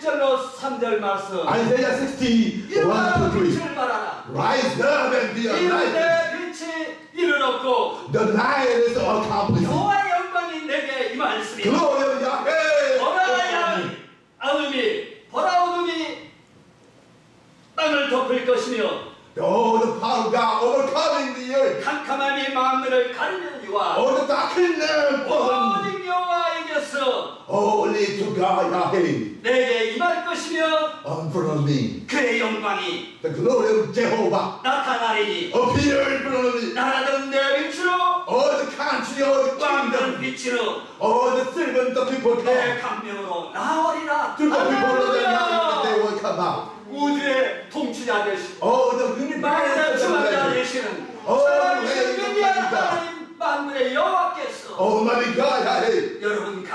1절로 3절 말씀 Isaiah 60, 1 일어나 to 3. 빛을 발하라 Rise up and be a light. 내 빛이 이르렀고 The night is accomplished. 여호와의 영광이 내게 임하였으니 Glory of Yahweh. 보라 양 아음이 보라 어둠이 땅을 덮을 것이며 Oh, the power of God overcoming the earth. 캄캄함이 만물을 가리느니와 Oh, the darkness. fallen. 오직 여호와에게서 Only to God, Yahweh. 내게 임할 것이며 front of me. 그의 영광이 The glory of Jehovah. 나타나리니 Appear in front of me. 나라는 내 빛으로 All the country, all the 왕들은 kingdom, 빛으로 all the servants, the people 내 come. 감명으로 나오리라 To the people of the land that they 할렐루야 will come out. 우주의 통치자 되시고 Oh, the unified 만물의 주관자 revelation. 되시는 어, 살아계신 네, 위대한 감사합니다. 하나님 만물의 여호와께서 Almighty God, Yahweh.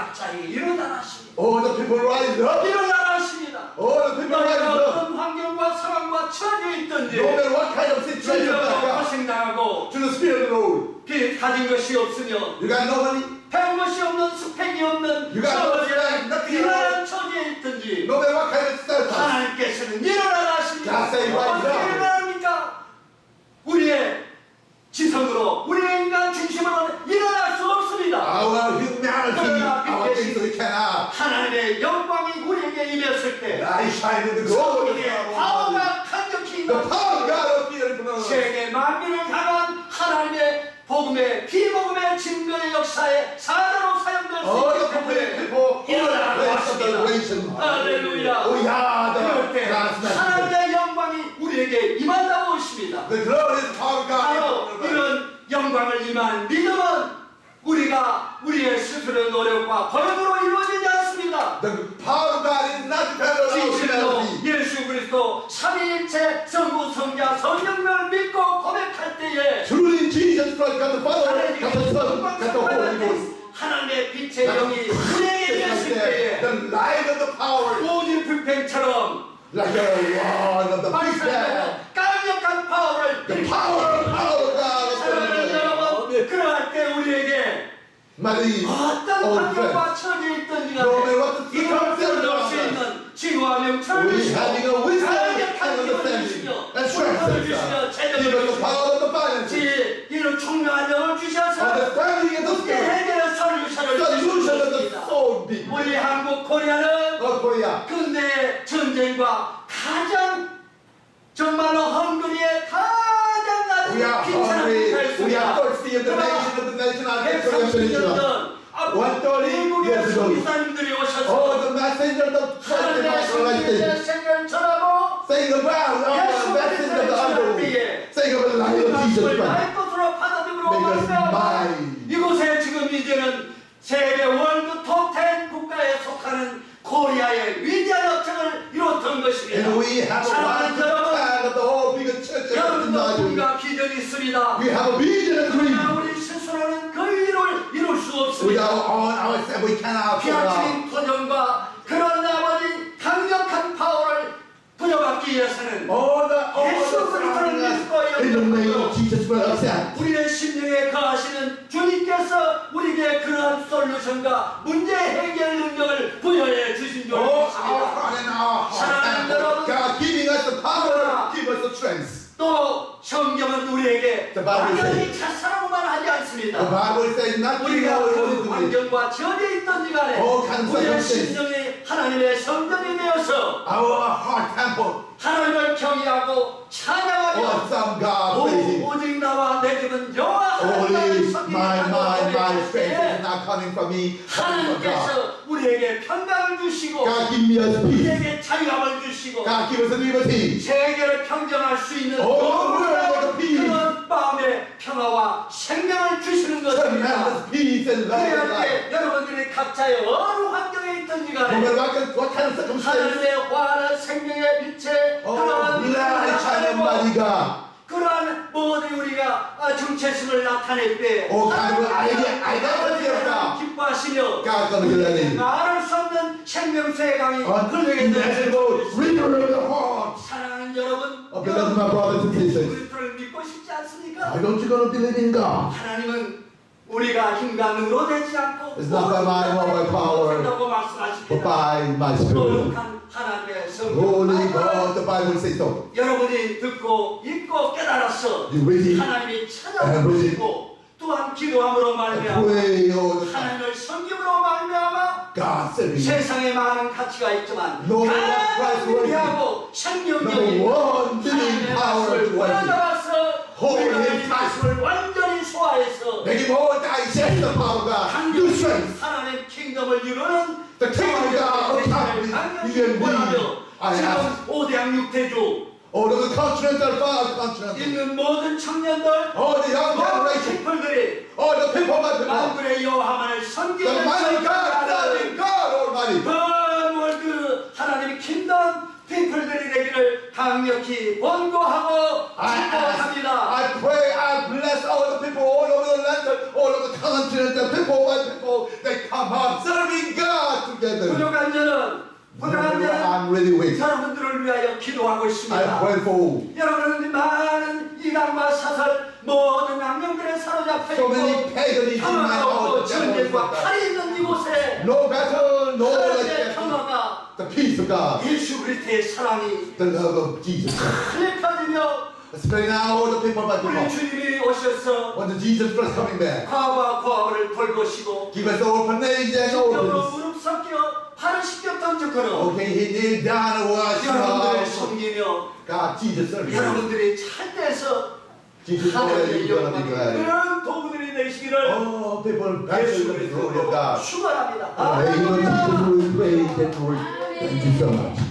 각자에게 일어나십니다 All the people rise up. 일어나십니다 All the people rise 너희가 up. 어떤 환경과 상황과 처해 있든지 No matter what kind of situation you are, 고생당하고 to the Spirit of the Lord. 빚 가진 것이 없으며 You got no money? 배운 것이 없는 스펙이 없는 You got no strength, nothing at 비난한 처지에 있든지 No matter what kind of status. 하나님께서는 일어나라 하십니다. God say right 어떻게 now. 일어납니까? 우리의 지성으로 우리의 인간 중심으로 일어날 수 없습니다. Our humanity, our things we cannot. 하나님의 영광이 우리에게 임했을 때 I shine in the glory of 우리의 God. 파워가 강력히 The 임하고 power of God appeared in front of us. 세계 만민을 향한 하나님의 복음의 비복음의 증거의 역사에 사자로 사용될 수 the 있기 때문에 people, of the 하십니다. nation. 할렐루야. Oh, yeah, 그럴 the 때 God's. 하나님의 영광이 우리에게 임한다고 하십니다. The glorious power of 바로 God. 이런 영광을 임한 믿음은 우리가 우리의 스스로의 노력과 벌금으로 이루어지 지 않습니다. The power of God is not dependent on 진실로 humanity. 예수 그리스도 삼위일체 성부 성자 성령을 믿고 고백할 때에 Truly, Jesus Christ, God the Father, God the Son, God the Holy Ghost. 하나님의 빛의 영이 우리에게 임했을 때에 The light of the power, 오직 불팽처럼 like the rod of the big man. Marie, 어떤 환경과 friends. 처지에 있든지 No matter what 간에 the 이걸 circumstances 풀어낼 수 are. 있는 지구와 명철을 We 주시고 강력한 주시며 주시며 주시며 이런 총명한 영을 주셔서. 해결의 주셨습니다. 우리 한국 코리아는. 근대 전쟁과 가장 정말로 헝그리의 가장 We are 낮은 빈천한 hungry. 국가였습니다. We are thirsty of the nation of the nation of the Korean 130년 Peninsula. 전 원더리 미국의 예수님. 수기사님들이 Oh, 오셔서 the messenger of the church in 하나님의 isolation. 성령의 생명을 전하고 Saying about oh, the messenger of the underworld. Saying about the light of Jesus 말씀을 Christ. 나의 것으로 받아들이고 Make us 말씀하고 mine. 이곳에 지금 이제는 세계 비전이 있습니다. We have a vision and dream. 그러나 우리 스스로는 그 일을 이룰 수 With 없습니다. our own ourselves, we cannot pull out. 피아치는 도전과 그런 아버지 강력한 파워를 부여받기 위해서는 All the all 예수 그리스도를 믿고 in the name 영접하고 of Jesus Christ. accept. 우리의 심령에 거하시는 주님께서 우리에게 그러한 솔루션과 문제 해결 능력을 부여해 주신 줄 Oh, our 믿습니다. heart and our 사랑하는 heart. 여러분. God giving us the power, give us the strength. 또 성경은 우리에게 The Bible 완전히 자살하고만 하지 않습니다. Bible says 우리가 그 to. 환경과 전에 있던지 간에 어, 간섭 우리의. 심령이 하나님의 성전이 되어서 Our heart temple. 하나님을 경외하고 찬양하며 Awesome God, 오. 오직 나와 내 집은 여호와 하나님의 my, 성전이 my, my strength is 되었을 때 not coming from me, coming from God. 하나님께서 우리에게 평강을 주시고 God give me us peace. 우리에게 자유함을 주시고 God give us a liberty. 세계를 평정할 수 있는 오, 놀 마음의 평화와 생명을 주시는 것입니다. Tremendous peace and love in 그래야 life. 때 여러분들이 각자의 어느 환경에 있든지 No 간에 matter what, kind- what kind of circumstance. 하나님의 화는 생명의 빛에 Oh, 그러한. 그러한 모든 우리가 아, 정체성을 나타낼 때 오, 하나님은 아이디어가 기뻐하시며 God gonna give that in. 말할 수 없는 생명수의 강이 어, river of the heart. 사랑하는 여러분 Oh, beloved my brothers and sisters. 그리스도를 믿고 싶지 않습니까? Why don't you gonna believe in God? 하나님은 우리가 힘과 능으로 되지 않고 It's not by nor by power, But by my spirit. Holy God, the Bible says so. 여러분이 듣고 읽고 깨달았어 You read 하나님이 찾아주시고 또한 기도함으로 말미암아. 하나님을 섬김으로 말미암아. 세상에 많은 가치가 있지만 Number 생명력이 하나님의 power 말씀을. 받아와서. 말씀을 완전히 소화해서 Make him all digest the power of God. New strength. 하나님 킹덤을 이루는 The kingdom of God will come. You 원하며 me. I 지금 ask. 오대양 육대주 All of the continental, far continental. 있는 모든 청년들 All the young 모든 generation. 피플들이 All the people, my people. 만군의 여호와만을 The 섬기는 mighty 선교사를 serving God Almighty. 전 월드 하나님의 킹덤 피플들이 되기를 강력히 원고하고 축복합니다. I pray, I bless all the people all over the land, all over the continent, the people, my people, they come out serving God together. 부족한 자는 부족한 자는 I'm really weak. 여러분들을 위하여 기도하고 I 있습니다. pray for 여러분은 많은 이단과 사설 모든 악령들에 사로잡혀 so many 있고 paganism in my 평화가 없고 house. 전쟁과 칼이 있는 이곳에 No battle, no 하나님의 like 평화가 the peace of God, 그리스도의 사랑이 the love of Jesus. 크게 퍼지며 Especially now, all the people, my 우리 people, 주님이 오셔서 when the Jesus Christ coming back, 과와 과를 돌보시고 give us all nation and 십자로 all 무릎 섞여 발을 씻겨 던져거려 Okay, he kneel down and wash 여러분들을 us. 섬기며 God, Jesus, serving. 여러분들이 찰때에서 Jesus, 하나님의 you're gonna be glad. 영광 도구들이 되시기를 Oh, people, back 예수 to the glory of 그리스도로 God. 축원합니다. Name of 할렐루야. Jesus, we pray that Lord. Thank you so much.